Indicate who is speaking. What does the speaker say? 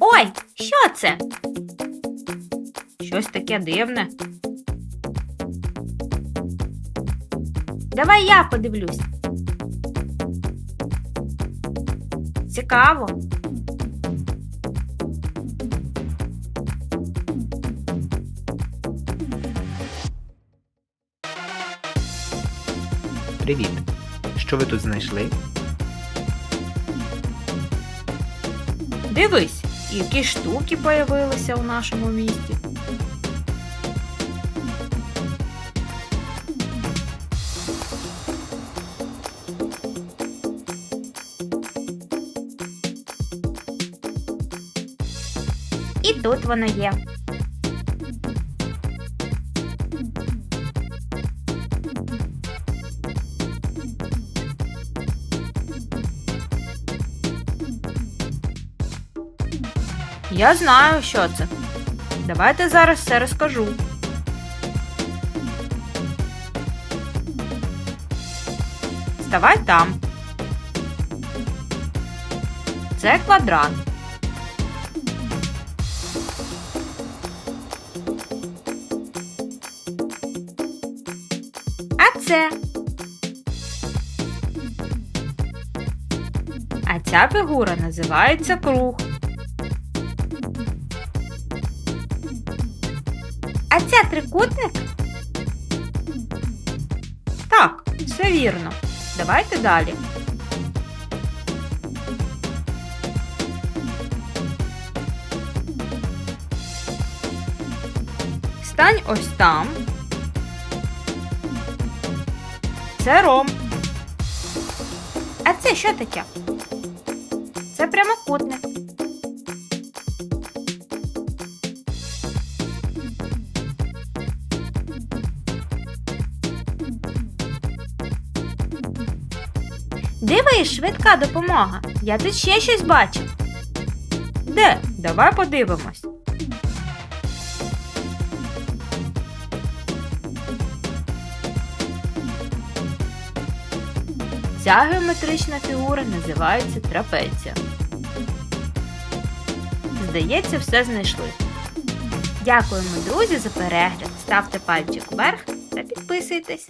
Speaker 1: Ой, що це? Щось таке дивне. Давай я подивлюсь. Цікаво.
Speaker 2: Привіт! Що ви тут знайшли?
Speaker 1: Дивись, які штуки появилися у нашому місті. І тут воно є. Я знаю, що це. Давайте зараз все розкажу. Ставай там. Це квадрат. А це. А ця фігура називається круг. Це трикутник? Так, все вірно. Давайте далі. Стань ось там. Це ром. А це що таке? Це прямокутник. Дивись, швидка допомога. Я тут ще щось бачу. Де? Давай подивимось. Ця геометрична фігура називається трапеція. Здається, все знайшли. Дякуємо, друзі, за перегляд. Ставте пальчик вверх та підписуйтесь.